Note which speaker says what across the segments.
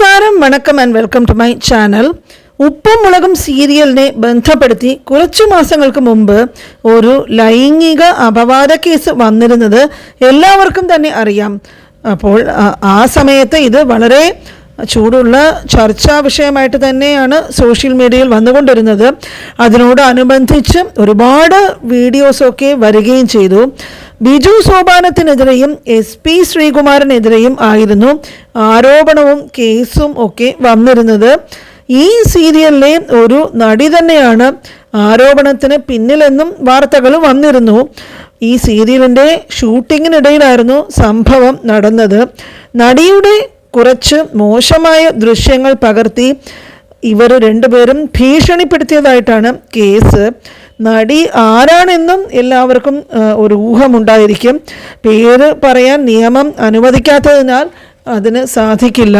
Speaker 1: നമസ്കാരം വണക്കം and welcome to my channel Uppum Mulakum സീരിയലിനെ ബന്ധപ്പെടുത്തി കുറച്ചു മാസങ്ങൾക്ക് മുമ്പ് ഒരു ലൈംഗിക അപവാദ കേസ് വന്നിരുന്നത് എല്ലാവർക്കും തന്നെ അറിയാം. അപ്പോൾ ആ- സമയത്ത് ഇത് വളരെ ചൂടുള്ള ചർച്ചാ വിഷയമായിട്ട് തന്നെയാണ് സോഷ്യൽ മീഡിയയിൽ വന്നുകൊണ്ടിരുന്നത്. അതിനോടനുബന്ധിച്ച് ഒരുപാട് വീഡിയോസൊക്കെ വരികയും ചെയ്തു. ബിജു സോപാനത്തിനെതിരെയും എസ് പി ശ്രീകുമാരനെതിരെയും ആയിരുന്നു ആരോപണവും കേസും ഒക്കെ വന്നിരുന്നത്. ഈ സീരിയലിലെ ഒരു നടി തന്നെയാണ് ആരോപണത്തിന് പിന്നിലെന്നും വാർത്തകൾ വന്നിരുന്നു. ഈ സീരിയലിന്റെ ഷൂട്ടിങ്ങിനിടയിലായിരുന്നു സംഭവം നടന്നത്. നടിയുടെ കുറച്ച് മോശമായ ദൃശ്യങ്ങൾ പകർത്തി ഇവർ രണ്ടുപേരും ഭീഷണിപ്പെടുത്തിയതായിട്ടാണ് കേസ്. നടി ആരാണെന്നും എല്ലാവർക്കും ഒരു ഊഹമുണ്ടായിരിക്കും. പേര് പറയാൻ നിയമം അനുവദിക്കാത്തതിനാൽ അതിന് സാധിക്കില്ല.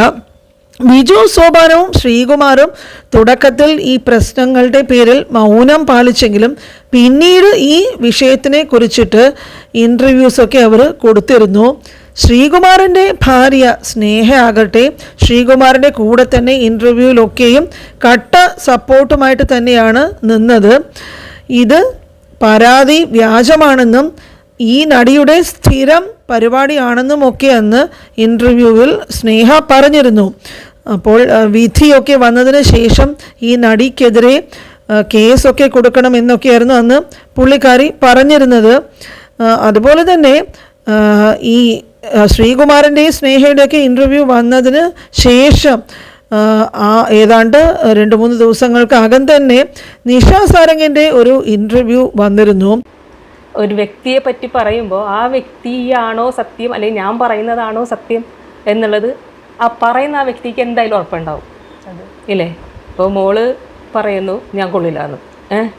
Speaker 1: ബിജു സോപാനവും ശ്രീകുമാറും തുടക്കത്തിൽ ഈ പ്രശ്നങ്ങളുടെ പേരിൽ മൗനം പാലിച്ചെങ്കിലും പിന്നീട് ഈ വിഷയത്തിനെ കുറിച്ചിട്ട് ഇന്റർവ്യൂസൊക്കെ അവർ കൊടുത്തിരുന്നു. ശ്രീകുമാറിന്റെ ഭാര്യ സ്നേഹ ആകട്ടെ ശ്രീകുമാറിന്റെ കൂടെ തന്നെ ഇന്റർവ്യൂവിലൊക്കെയും കട്ട സപ്പോർട്ടുമായിട്ട് തന്നെയാണ് നിന്നത്. ഇത് പരാതി വ്യാജമാണെന്നും ഈ നടിയുടെ സ്ഥിരം പരിപാടിയാണെന്നും ഒക്കെ അന്ന് ഇന്റർവ്യൂവിൽ സ്നേഹ പറഞ്ഞിരുന്നു. അപ്പോൾ വിധിയൊക്കെ വന്നതിന് ശേഷം ഈ നടിക്കെതിരെ കേസൊക്കെ കൊടുക്കണം എന്നൊക്കെയായിരുന്നു അന്ന് പുള്ളിക്കാരി പറഞ്ഞിരുന്നത്. അതുപോലെ തന്നെ ഈ ശ്രീകുമാരന്റെയും സ്നേഹയുടെയൊക്കെ ഇന്റർവ്യൂ വന്നതിന് ശേഷം ആ, ഏതാണ്ട് രണ്ട് മൂന്ന് ദിവസങ്ങൾക്കകം തന്നെ നിഷ സാരംഗിന്റെ ഒരു ഇന്റർവ്യൂ വന്നിരുന്നു.
Speaker 2: ഒരു വ്യക്തിയെ പറ്റി പറയുമ്പോൾ ആ വ്യക്തിയാണോ സത്യം അല്ലെങ്കിൽ ഞാൻ പറയുന്നതാണോ സത്യം എന്നുള്ളത് ആ പറയുന്ന ആ വ്യക്തിക്ക് എന്തായാലും ഉറപ്പുണ്ടാവും. ഇല്ലേ? ഇപ്പോൾ മോൾ പറയുന്നു ഞാൻ കൊള്ളില്ലാന്ന്. ഏഹ്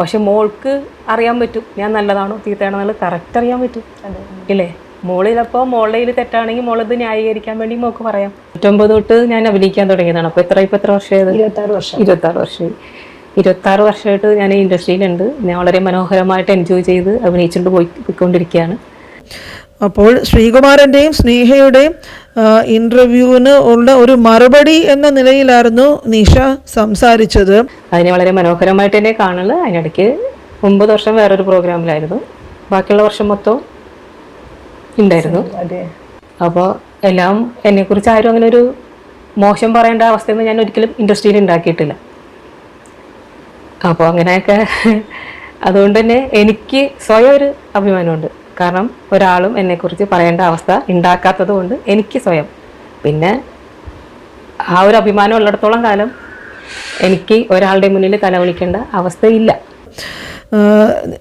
Speaker 2: പക്ഷെ മോൾക്ക് അറിയാൻ പറ്റും ഞാൻ നല്ലതാണോ ചീത്തയാണോ എന്നുള്ളത് കറക്റ്റ് അറിയാൻ പറ്റും. ഇല്ലേ? മോളിലപ്പോൾ കയ്യിൽ തെറ്റാണെങ്കിൽ മോളത് ന്യായീകരിക്കാൻ വേണ്ടി മോക്ക് പറയാം. നൂറ്റൊമ്പത് തൊട്ട് ഞാൻ അഭിനയിക്കാൻ തുടങ്ങിയതാണ്. അപ്പോൾ എത്ര ഇപ്പം എത്ര വർഷമായത്?
Speaker 3: ഇരുപത്താറ് വർഷം.
Speaker 2: ഇരുപത്താറ് വർഷമായി. ഇരുപത്താറ് വർഷമായിട്ട് ഞാൻ ഈ ഇൻഡസ്ട്രിയിലുണ്ട്. ഞാൻ വളരെ മനോഹരമായിട്ട് എൻജോയ് ചെയ്ത് അഭിനയിച്ചുകൊണ്ട് പോയി പോയിക്കൊണ്ടിരിക്കുകയാണ്.
Speaker 1: അപ്പോൾ ശ്രീകുമാരന്റെയും സ്നേഹയുടെയും ഇന്റർവ്യൂവിന് ഉള്ള ഒരു മറുപടി എന്ന നിലയിലായിരുന്നു നിഷ സംസാരിച്ചത്.
Speaker 2: അതിനെ വളരെ മനോഹരമായിട്ട് തന്നെ കാണുന്നത് അതിനിടയ്ക്ക് ഒമ്പത് വർഷം വേറൊരു പ്രോഗ്രാമിലായിരുന്നു ബാക്കിയുള്ള വർഷം മൊത്തം ഉണ്ടായിരുന്നു. അപ്പോൾ എല്ലാം എന്നെക്കുറിച്ച് ആരും അങ്ങനെ ഒരു മോശം പറയേണ്ട അവസ്ഥയൊന്നും ഞാൻ ഒരിക്കലും ഇൻഡസ്ട്രിയിൽ ഉണ്ടാക്കിയിട്ടില്ല. അപ്പോൾ അങ്ങനെയൊക്കെ അതുകൊണ്ട് തന്നെ എനിക്ക് സ്വയം ഒരു അഭിമാനമുണ്ട്. കാരണം ഒരാളും എന്നെക്കുറിച്ച് പറയേണ്ട അവസ്ഥ ഉണ്ടാക്കാത്തത് കൊണ്ട് എനിക്ക് സ്വയം. പിന്നെ ആ ഒരു അഭിമാനം ഉള്ളിടത്തോളം കാലം എനിക്ക് ഒരാളുടെ മുന്നിൽ തലവിളിക്കേണ്ട അവസ്ഥയില്ല.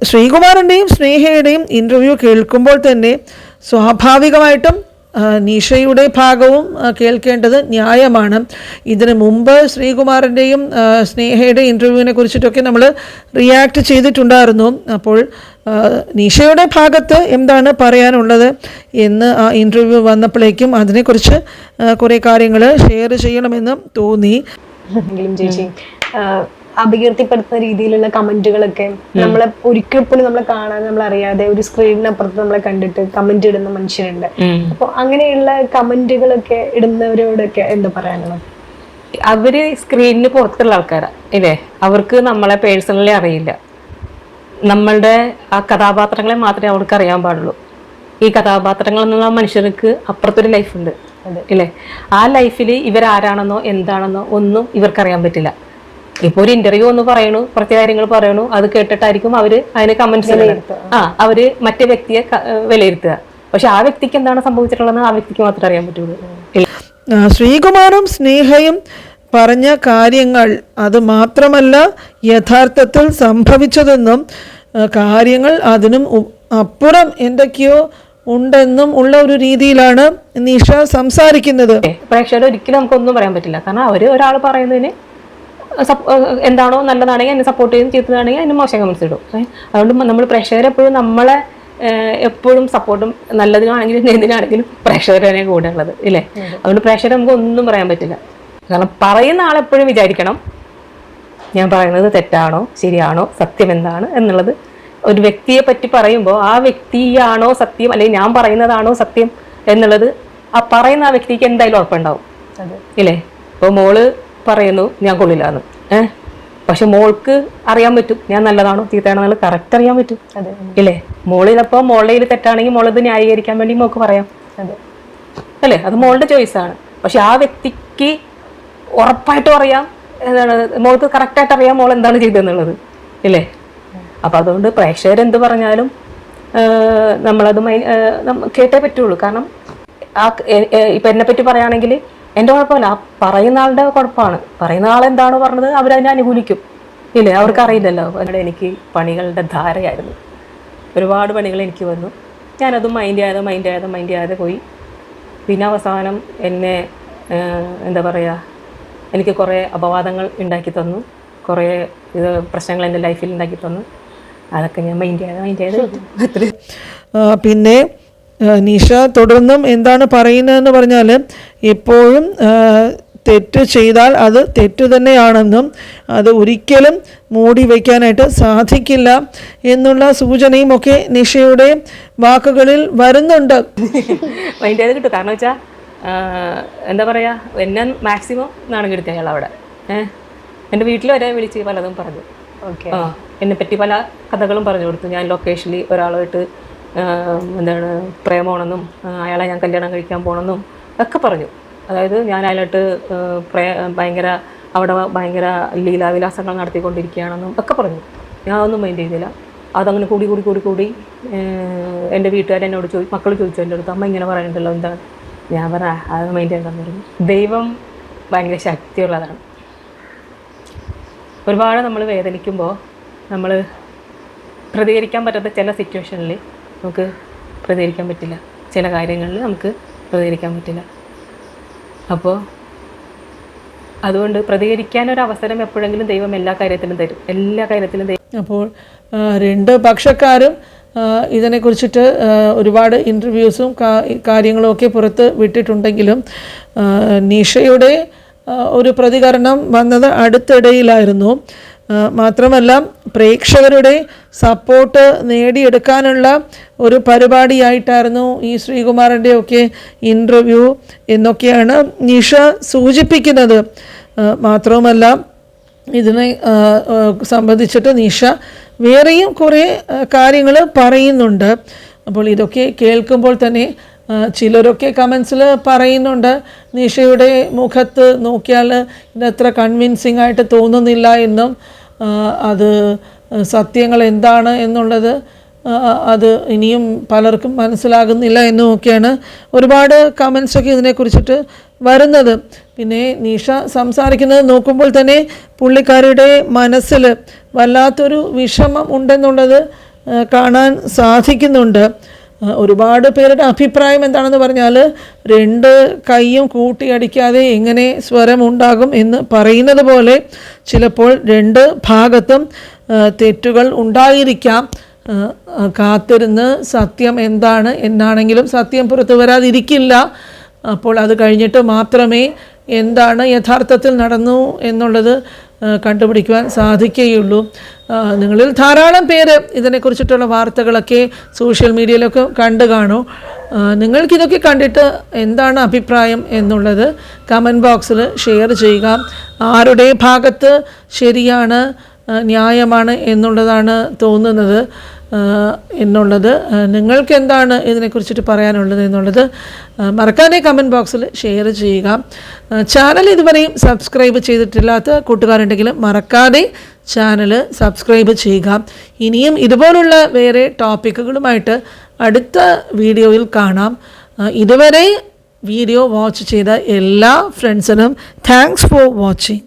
Speaker 1: ശ്രീകുമാറിന്റെയും സ്നേഹയുടെയും ഇന്റർവ്യൂ കേൾക്കുമ്പോൾ തന്നെ സ്വാഭാവികമായിട്ടും നിഷയുടെ ഭാഗവും കേൾക്കേണ്ടത് ന്യായമാണ്. ഇതിന് മുമ്പ് ശ്രീകുമാറിന്റെയും സ്നേഹയുടെ ഇന്റർവ്യൂവിനെ കുറിച്ചിട്ടൊക്കെ നമ്മൾ റിയാക്ട് ചെയ്തിട്ടുണ്ടായിരുന്നു. അപ്പോൾ നിഷയുടെ ഭാഗത്ത് എന്താണ് പറയാനുള്ളത് എന്ന് ആ ഇന്റർവ്യൂ വന്നപ്പോഴേക്കും അതിനെക്കുറിച്ച് കുറേ കാര്യങ്ങൾ ഷെയർ ചെയ്യണമെന്ന് തോന്നി.
Speaker 3: അപകീർത്തിപ്പെടുത്തുന്ന രീതിയിലുള്ള കമന്റുകളൊക്കെ നമ്മളെ ഒരിക്കൽ പോലും നമ്മളെ കാണാൻ നമ്മൾ അറിയാതെ ഒരു സ്ക്രീനിനപ്പുറത്ത് നമ്മളെ കണ്ടിട്ട് കമന്റ് ഇടുന്ന മനുഷ്യരുണ്ട്. അപ്പൊ അങ്ങനെയുള്ള കമന്റുകളൊക്കെ ഇടുന്നവരോടൊക്കെ എന്താ പറയാനുള്ളത്?
Speaker 2: അവർ സ്ക്രീനിന് പുറത്തുള്ള ആൾക്കാരാണ് ഇല്ലേ? അവർക്ക് നമ്മളെ പേഴ്സണലി അറിയില്ല. നമ്മളുടെ ആ കഥാപാത്രങ്ങളെ മാത്രമേ അവർക്ക് അറിയാൻ പാടുള്ളൂ. ഈ കഥാപാത്രങ്ങൾ എന്നുള്ള മനുഷ്യർക്ക് അപ്പുറത്തൊരു ലൈഫുണ്ട് ഇല്ലേ? ആ ലൈഫിൽ ഇവരാരാണെന്നോ എന്താണെന്നോ ഒന്നും ഇവർക്കറിയാൻ പറ്റില്ല. ഇപ്പൊ ഒരു ഇന്റർവ്യൂ ഒന്ന് പറയണു കുറച്ച് കാര്യങ്ങൾ പറയണു അത് കേട്ടിട്ടായിരിക്കും അവർ അതിന് കമന്റ്സ് ആ അവർ മറ്റേ വ്യക്തിയെ വിലയിരുത്തുക. പക്ഷെ ആ വ്യക്തിക്ക് എന്താണ് സംഭവിച്ചിട്ടുള്ളതെന്ന് ആ വ്യക്തിക്ക് മാത്രമേ അറിയാൻ പറ്റുള്ളൂ.
Speaker 1: ശ്രീകുമാറും സ്നേഹയും പറഞ്ഞ കാര്യങ്ങൾ അത് മാത്രമല്ല യഥാർത്ഥത്തിൽ സംഭവിച്ചതെന്നും കാര്യങ്ങൾ അതിനും അപ്പുറം എന്തൊക്കെയോ ഉണ്ടെന്നും ഉള്ള ഒരു രീതിയിലാണ് നിഷ സംസാരിക്കുന്നത്.
Speaker 2: പ്രേക്ഷകർ ഒരിക്കലും നമുക്കൊന്നും പറയാൻ പറ്റില്ല. കാരണം അവർ ഒരാൾ പറയുന്നതിന് എന്താണോ നല്ലതാണെങ്കിൽ അതിനെ സപ്പോർട്ട് ചെയ്യും ചീത്തതാണെങ്കിൽ അതിന് മോശം കമൻസ് ഇടും. അതുകൊണ്ട് നമ്മൾ പ്രഷർ എപ്പോഴും നമ്മളെ എപ്പോഴും സപ്പോർട്ടും നല്ലതിനാണെങ്കിലും എന്തിനാണെങ്കിലും പ്രഷർ തന്നെ കൂടെ ഉള്ളത് ഇല്ലേ? അതുകൊണ്ട് പ്രഷർ നമുക്ക് ഒന്നും പറയാൻ പറ്റില്ല. കാരണം പറയുന്ന ആളെപ്പോഴും വിചാരിക്കണം ഞാൻ പറയുന്നത് തെറ്റാണോ ശരിയാണോ സത്യം എന്താണ് എന്നുള്ളത്. ഒരു വ്യക്തിയെ പറ്റി പറയുമ്പോൾ ആ വ്യക്തിയാണോ സത്യം അല്ലെങ്കിൽ ഞാൻ പറയുന്നതാണോ സത്യം എന്നുള്ളത് ആ പറയുന്ന ആ വ്യക്തിക്ക് എന്തായാലും ഉറപ്പുണ്ടാവും. ഇല്ലേ? ഇപ്പോൾ മോൾ പറയുന്നു ഞാൻ കൊള്ളില്ലാന്ന്. ഏഹ് പക്ഷെ മോൾക്ക് അറിയാൻ പറ്റും. ഞാൻ നല്ലതാണോ? ചീത്തയാണോ എന്നുള്ളത് കറക്റ്റ് അറിയാൻ പറ്റും.
Speaker 3: അല്ലേ
Speaker 2: ഇല്ലേ? മോളിലപ്പോൾ മോളുടെ തെറ്റാണെങ്കിൽ മോളത് ന്യായീകരിക്കാൻ വേണ്ടി മോൾക്ക് പറയാം. അല്ലേ? അത് മോളുടെ ചോയ്സാണ് പക്ഷെ ആ വ്യക്തിക്ക് ഉറപ്പായിട്ടും അറിയാം എന്താണ് മോൾക്ക് കറക്റ്റായിട്ട് അറിയാം മോൾ എന്താണ് ചെയ്തതെന്നുള്ളത്. ഇല്ലേ? അപ്പം അതുകൊണ്ട് പ്രേക്ഷകർ പ്രേക്ഷകരെന്ത് പറഞ്ഞാലും നമ്മളത് കേട്ടേ പറ്റുള്ളൂ. കാരണം ആ ഇപ്പം എന്നെ പറ്റി പറയുകയാണെങ്കിൽ എന്റെ കുഴപ്പമില്ല. ആ പറയുന്ന ആളുടെ കുഴപ്പമാണ്. പറയുന്ന ആൾ എന്താണോ പറഞ്ഞത് അവരതിനെ അനുകൂലിക്കും. ഇല്ലേ? അവർക്ക് അറിയില്ലല്ലോ. അവിടെ എനിക്ക് പണികളുടെ ധാരയായിരുന്നു. ഒരുപാട് പണികൾ എനിക്ക് വന്നു. ഞാനത് മൈൻഡ് ചെയ്യാതെ മൈൻഡ് ചെയ്യാതെ മൈൻഡ് ചെയ്യാതെ പോയി. പിന്നെ അവസാനം എന്നെ എന്താ പറയുക എനിക്ക് കുറേ അപവാദങ്ങൾ ഉണ്ടാക്കി തന്നു. കുറേ ഇത് പ്രശ്നങ്ങൾ എന്റെ ലൈഫിൽ ഉണ്ടാക്കി തന്നു. അതൊക്കെ ഞാൻ മൈൻഡ് ചെയ്യാതെ മൈൻഡ് ചെയ്ത്
Speaker 1: പിന്നെ നിഷ തുടർന്നും എന്താണ് പറയുന്നതെന്ന് പറഞ്ഞാൽ എപ്പോഴും തെറ്റ് ചെയ്താൽ അത് തെറ്റ് തന്നെയാണെന്നും അത് ഒരിക്കലും മൂടി വയ്ക്കാനായിട്ട് സാധിക്കില്ല എന്നുള്ള സൂചനയും ഒക്കെ നിഷയുടെ വാക്കുകളിൽ വരുന്നുണ്ട്.
Speaker 2: അതിന്റെ കിട്ടും. കാരണം വെച്ചാൽ എന്താ പറയുക എന്നെ മാക്സിമം നാണം കെടുത്തി അയാൾ അവിടെ. ഏഹ് എന്റെ വീട്ടിൽ വരെ വിളിച്ച് പലതും പറഞ്ഞു.
Speaker 3: ഓക്കെ.
Speaker 2: എന്നെ പറ്റി പല കഥകളും പറഞ്ഞു കൊടുത്തു. ഞാൻ ലൊക്കേഷനിൽ ഒരാളുമായിട്ട് ആ, എന്താണ് പ്രേമമാണെന്നും അയാളെ ഞാൻ കല്യാണം കഴിക്കാൻ പോകണമെന്നും ഒക്കെ പറഞ്ഞു. അതായത് ഞാൻ അയാളായിട്ട് പ്രേ ഭയങ്കര അവിടെ ഭയങ്കര ലീലാവിലാസങ്ങൾ നടത്തിക്കൊണ്ടിരിക്കുകയാണെന്നും ഒക്കെ പറഞ്ഞു. ഞാൻ ഒന്നും മൈൻഡ് ചെയ്തില്ല. അതങ്ങനെ കൂടി കൂടി കൂടി കൂടി എന്റെ വീട്ടുകാർ എന്നോട് ചോദി മക്കൾ ചോദിച്ചു എന്റെ അടുത്ത് അമ്മ ഇങ്ങനെ പറയുന്നുണ്ടല്ലോ എന്താണ്? ഞാൻ പറ "ആ, അത് മൈൻഡ് ചെയ്യാൻ തന്നിരുന്നു. ദൈവം ഭയങ്കര ശക്തിയുള്ളതാണ്. ഒരുപാട് നമ്മൾ വേദനിക്കുമ്പോൾ നമ്മൾ പ്രതികരിക്കാൻ പറ്റാത്ത ചില സിറ്റുവേഷനിൽ നമുക്ക് പ്രതികരിക്കാൻ പറ്റില്ല. ചില കാര്യങ്ങളിൽ നമുക്ക് പ്രതികരിക്കാൻ പറ്റില്ല. അപ്പോൾ അതുകൊണ്ട് അവസരം എപ്പോഴെങ്കിലും ദൈവം എല്ലാ കാര്യത്തിലും തരും. എല്ലാ കാര്യത്തിലും ദൈവം
Speaker 1: അപ്പോൾ രണ്ട് പക്ഷക്കാരും ഇതിനെക്കുറിച്ചിട്ട് ഒരുപാട് ഇന്റർവ്യൂസും കാര്യങ്ങളും ഒക്കെ പുറത്ത് വിട്ടിട്ടുണ്ടെങ്കിലും നീഷയുടെ ഒരു പ്രതികരണം വന്നത് അടുത്തിടയിലായിരുന്നു. മാത്രമല്ല പ്രേക്ഷകരുടെ സപ്പോർട്ട് നേടിയെടുക്കാനുള്ള ഒരു പരിപാടിയായിട്ടായിരുന്നു ഈ ശ്രീകുമാറിന്റെ ഒക്കെ ഇന്റർവ്യൂ എന്നൊക്കെയാണ് നിഷ സൂചിപ്പിക്കുന്നത്. മാത്രവുമല്ല ഇതിനെ സംബന്ധിച്ചിട്ട് നിഷ വേറെയും കുറേ കാര്യങ്ങൾ പറയുന്നുണ്ട്. അപ്പോൾ ഇതൊക്കെ കേൾക്കുമ്പോൾ തന്നെ ചിലരൊക്കെ കമൻസിൽ പറയുന്നുണ്ട് നിഷയുടെ മുഖത്ത് നോക്കിയാൽ ഇതത്ര കൺവിൻസിങ് ആയിട്ട് തോന്നുന്നില്ല എന്നും അത് സത്യങ്ങൾ എന്താണ് എന്നുള്ളത് അത് ഇനിയും പലർക്കും മനസ്സിലാകുന്നില്ല എന്നുമൊക്കെയാണ് ഒരുപാട് കമൻസൊക്കെ ഇതിനെക്കുറിച്ചിട്ട് വരുന്നത്. പിന്നെ നിഷ സംസാരിക്കുന്നത് നോക്കുമ്പോൾ തന്നെ പുള്ളിക്കാരുടെ മനസ്സിൽ വല്ലാത്തൊരു വിഷമം ഉണ്ടെന്നുള്ളത് കാണാൻ സാധിക്കുന്നുണ്ട്. ഒരുപാട് പേരുടെ അഭിപ്രായം എന്താണെന്ന് പറഞ്ഞാൽ രണ്ട് കൈയും കൂട്ടിയടിക്കാതെ എങ്ങനെ സ്വരം ഉണ്ടാകും എന്ന് പറയുന്നത് പോലെ ചിലപ്പോൾ രണ്ട് ഭാഗത്തും തെറ്റുകൾ ഉണ്ടായിരിക്കാം. കാത്തിരുന്ന് സത്യം എന്താണ് എന്നാണെങ്കിലും സത്യം പുറത്തു വരാതിരിക്കില്ല. അപ്പോൾ അത് കഴിഞ്ഞിട്ട് മാത്രമേ എന്താണ് യഥാർത്ഥത്തിൽ നടന്നു എന്നുള്ളത് കണ്ടുപിടിക്കുവാൻ സാധിക്കുകയുള്ളൂ. നിങ്ങളിൽ ധാരാളം പേര് ഇതിനെക്കുറിച്ചിട്ടുള്ള വാർത്തകളൊക്കെ സോഷ്യൽ മീഡിയയിലൊക്കെ കണ്ടു കാണൂ. നിങ്ങൾക്കിതൊക്കെ കണ്ടിട്ട് എന്താണ് അഭിപ്രായം എന്നുള്ളത് കമന്റ് ബോക്സിൽ ഷെയർ ചെയ്യുക. ആരുടെ ഭാഗത്ത് ശരിയാണ് ന്യായമാണ് എന്നുള്ളതാണ് തോന്നുന്നത്. എന്നുള്ളത്. നിങ്ങൾക്ക് എന്താണ് ഇതിനെക്കുറിച്ചിട്ട് പറയാനുള്ളത് എന്നുള്ളത് മറക്കാതെ കമന്റ് ബോക്സിൽ ഷെയർ ചെയ്യുക. ചാനൽ ഇതുവരെയും സബ്സ്ക്രൈബ് ചെയ്തിട്ടില്ലാത്ത കൂട്ടുകാരുണ്ടെങ്കിലും മറക്കാതെ ചാനൽ സബ്സ്ക്രൈബ് ചെയ്യുക. ഇനിയും ഇതുപോലുള്ള വേറെ ടോപ്പിക്കുകളുമായിട്ട് അടുത്ത വീഡിയോയിൽ കാണാം. ഇതുവരെ വീഡിയോ വാച്ച് ചെയ്ത എല്ലാ ഫ്രണ്ട്സിനും താങ്ക്സ് ഫോർ വാച്ചിങ്